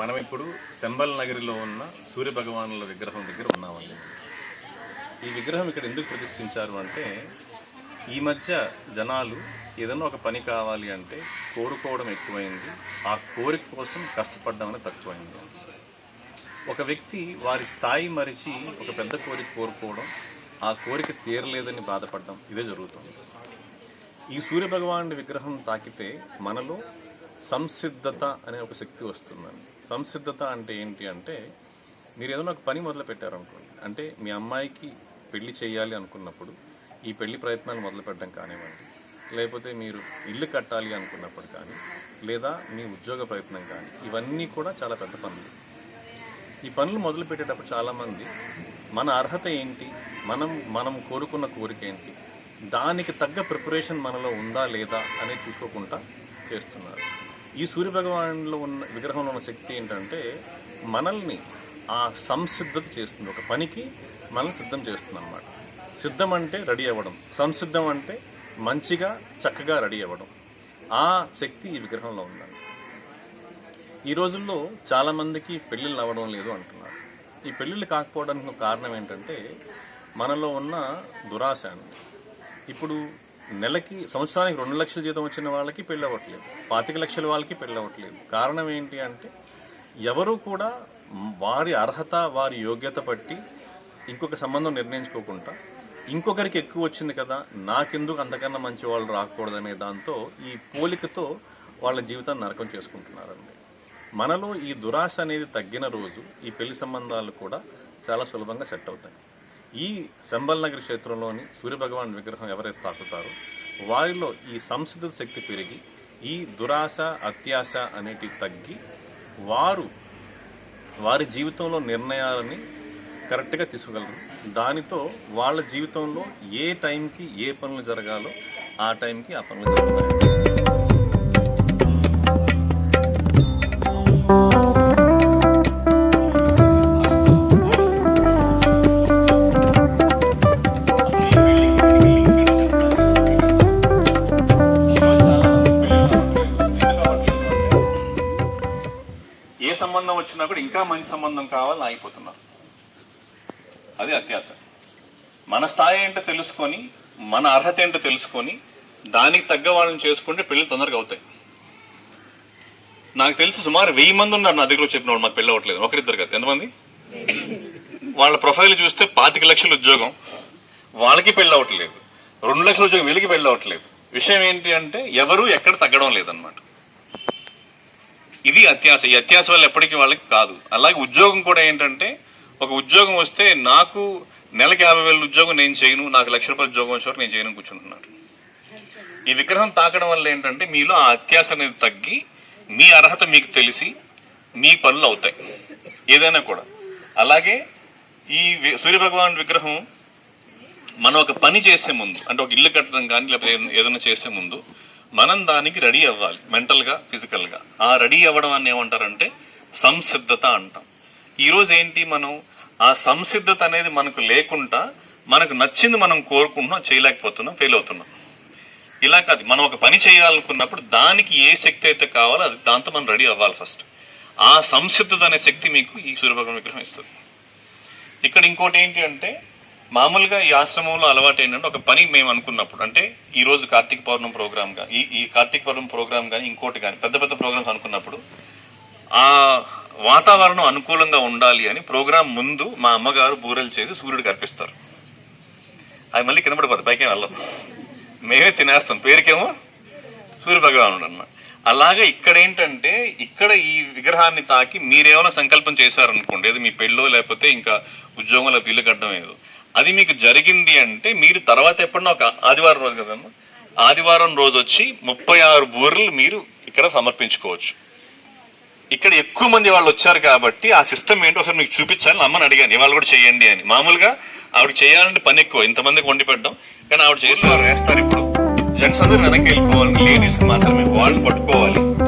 మనం ఇప్పుడు శంబల్ నగరిలో ఉన్న సూర్య భగవానుల విగ్రహం దగ్గర ఉన్నామండి. ఈ విగ్రహం ఇక్కడ ఎందుకు ప్రతిష్ఠించారు అంటే ఈ మధ్య జనాలు ఏదైనా ఒక పని కావాలి అంటే కోరుకోవడం ఎక్కువైంది. ఆ కోరిక కోసం కష్టపడడం అనేది తక్కువైంది. ఒక వ్యక్తి వారి స్థాయి మరిచి ఒక పెద్ద కోరిక కోరుకోవడం ఆ కోరిక తీరలేదని బాధపడడం ఇదే జరుగుతుంది. ఈ సూర్య భగవానుడి విగ్రహం తాకితే మనలో సంసిద్ధత అనే ఒక శక్తి వస్తుందండి. సంసిద్ధత అంటే ఏంటి అంటే మీరు ఏదైనా ఒక పని మొదలు పెట్టారనుకోండి అంటే మీ అమ్మాయికి పెళ్ళి చేయాలి అనుకున్నప్పుడు ఈ పెళ్ళి ప్రయత్నాలు మొదలు పెట్టడం కానివ్వండి లేకపోతే మీరు ఇల్లు కట్టాలి అనుకున్నప్పుడు కానీ లేదా మీ ఉద్యోగ ప్రయత్నం కానీ ఇవన్నీ కూడా చాలా పెద్ద పనులు. ఈ పనులు మొదలు పెట్టేటప్పుడు చాలామంది మన అర్హత ఏంటి? మనం మనం కోరుకున్న కోరిక ఏంటి? దానికి తగ్గ ప్రిపరేషన్ మనలో ఉందా లేదా అనేది చూసుకోకుండా చేస్తున్నారు. ఈ సూర్య భగవానులో ఉన్న విగ్రహంలో ఉన్న శక్తి ఏంటంటే మనల్ని ఆ సంసిద్ధత చేస్తుంది. ఒక పనికి మనల్ని సిద్ధం చేస్తుంది అన్నమాట సిద్ధం అంటే రెడీ అవ్వడం. సంసిద్ధం అంటే మంచిగా చక్కగా రెడీ అవ్వడం. ఆ శక్తి ఈ విగ్రహంలో ఉందండి. ఈ రోజుల్లో చాలామందికి పెళ్ళిళ్ళు అవ్వడం లేదు అంటున్నారు. ఈ పెళ్ళిళ్ళు కాకపోవడానికి కారణం ఏంటంటే మనలో ఉన్న దురాశ అండి. ఇప్పుడు నెలకి సంవత్సరానికి రెండు లక్షల జీతం వచ్చిన వాళ్ళకి పెళ్ళి అవ్వట్లేదు. పాతిక లక్షల వాళ్ళకి పెళ్ళి అవ్వట్లేదు. కారణం ఏంటి అంటే ఎవరు కూడా వారి అర్హత వారి యోగ్యత బట్టి ఇంకొక సంబంధం నిర్ణయించుకోకుండా ఇంకొకరికి ఎక్కువ వచ్చింది కదా నాకెందుకు అంతకన్నా మంచి వాళ్ళు రాకూడదనే దాంతో ఈ పోలికతో వాళ్ళ జీవితాన్ని నరకం చేసుకుంటున్నారండి. మనలో ఈ దురాశ అనేది తగ్గిన రోజు ఈ పెళ్ళి సంబంధాలు కూడా చాలా సులభంగా సెట్ అవుతాయి. ఈ సంబల్ నగర్ క్షేత్రంలోని సూర్యభగవాన్ విగ్రహం ఎవరైతే తాకుతారో వారిలో ఈ సంస్కృత శక్తి పెరిగి ఈ దురాశ అత్యాశ అనేటివి తగ్గి వారు వారి జీవితంలో నిర్ణయాలని కరెక్ట్గా తీసుకోగలరు. దానితో వాళ్ళ జీవితంలో ఏ టైంకి ఏ పనులు జరగాలో ఆ టైంకి ఆ పనులు జరుగుతాయి. వచ్చినా కూడా ఇంకా మంచి సంబంధం కావాలని ఆగిపోతున్నారు. అది అత్యాశ. మన స్థాయి ఏంటో తెలుసుకొని మన అర్హత ఏంటో తెలుసుకొని దానికి తగ్గ వాళ్ళని చేసుకుంటే పెళ్ళి తొందరగా అవుతాయి. నాకు తెలిసి సుమారు వెయ్యి మంది ఉన్నారు నా దగ్గర చెప్పిన వాళ్ళు మాకు పెళ్ళి అవ్వట్లేదు. ఒకరిద్దరు కదా. ఎంతమంది? వాళ్ళ ప్రొఫైల్ చూస్తే పాతిక లక్షల ఉద్యోగం. వాళ్ళకి పెళ్ళి అవ్వట్లేదు. రెండు లక్షల ఉద్యోగం వీళ్ళకి పెళ్ళి అవ్వట్లేదు. విషయం ఏంటి అంటే ఎవరు ఎక్కడ తగ్గడం లేదన్నమాట. ఇది అత్యాశ. ఈ అత్యాశ వల్ల ఎప్పటికీ వాళ్ళకి కాదు. అలాగే ఉద్యోగం కూడా ఏంటంటే ఒక ఉద్యోగం వస్తే నాకు నెలకి యాభై వేల ఉద్యోగం నేను చేయను నాకు లక్ష రూపాయల ఉద్యోగం వచ్చే నేను చేయను కూర్చుంటున్నాను ఈ విగ్రహం తాకడం వల్ల ఏంటంటే మీలో ఆ అత్యాశ అనేది తగ్గి మీ అర్హత మీకు తెలిసి మీ పనులు అవుతాయి. ఏదైనా కూడా. అలాగే ఈ సూర్యభగవాన్ విగ్రహం మనం ఒక పని చేసే ముందు అంటే ఒక ఇల్లు కట్టడం కానీ లేకపోతే ఏదైనా- ఏదైనా చేసే ముందు మనం దానికి రెడీ అవ్వాలి మెంటల్గా ఫిజికల్గా ఆ రెడీ అవ్వడం అని ఏమంటారంటే సంసిద్ధత అంటాం. ఈరోజు ఏంటి మనం? ఆ సంసిద్ధత అనేది మనకు లేకుండా మనకు నచ్చింది మనం కోరుకుంటున్నాం చేయలేకపోతున్నాం ఫెయిల్ అవుతున్నాం. ఇలా కాదు మనం ఒక పని చేయాలనుకున్నప్పుడు దానికి ఏ శక్తి అయితే కావాలో అది దాంతో మనం రెడీ అవ్వాలి ఫస్ట్. ఆ సంసిద్ధత అనే శక్తి మీకు ఈ సూర్యభగవాన్ విగ్రహం ఇస్తుంది. ఇక్కడ ఇంకోటి ఏంటి అంటే మామూలుగా ఈ ఆశ్రమంలో అలవాటు ఏంటంటే ఒక పని మేము అనుకున్నప్పుడు అంటే ఈ రోజు కార్తీక పౌర్ణం ప్రోగ్రామ్ కానీ ఈ ఈ కార్తీక పౌర్ణం ప్రోగ్రామ్ కానీ ఇంకోటి కానీ పెద్ద పెద్ద ప్రోగ్రామ్స్ అనుకున్నప్పుడు ఆ వాతావరణం అనుకూలంగా ఉండాలి అని ప్రోగ్రాం ముందు మా అమ్మగారు బూరెలు చేసి సూర్యుడికి అర్పిస్తారు. అవి మళ్ళీ కింద పడిపోతుంది పైకి వెళ్ళం మేమే తినేస్తాం పేరుకేమో సూర్య భగవానుడు అన్నమాట అలాగే ఇక్కడ ఏంటంటే ఇక్కడ ఈ విగ్రహాన్ని తాకి మీరేమైనా సంకల్పం చేశారనుకోండి అది మీ పెళ్ళో లేకపోతే ఇంకా ఉద్యోగంలో వీలు కట్టడం ఏదో అది మీకు జరిగింది అంటే మీరు తర్వాత ఎప్పుడన్నా ఒక ఆదివారం రోజు కదమ్మా ఆదివారం రోజు వచ్చి ముప్పై ఆరు బూరెలు మీరు ఇక్కడ సమర్పించుకోవచ్చు. ఇక్కడ ఎక్కువ మంది వాళ్ళు వచ్చారు కాబట్టి ఆ సిస్టమ్ ఏంటో ఒకసారి మీకు చూపించాలని అమ్మని అడిగాను. ఇవాళ కూడా చేయండి అని. మామూలుగా ఆవిడ చేయాలంటే పని ఎక్కువ. ఇంతమందికి వండి పెట్టడం. కానీ ఆవిడ చేసేవారు వేస్తారు ఇప్పుడు. జెంట్స్ అందరూ వెనక్కి వెళ్ళిపోవాలి. లేడీస్ మాత్రమే. వాళ్ళు పట్టుకోవాలి.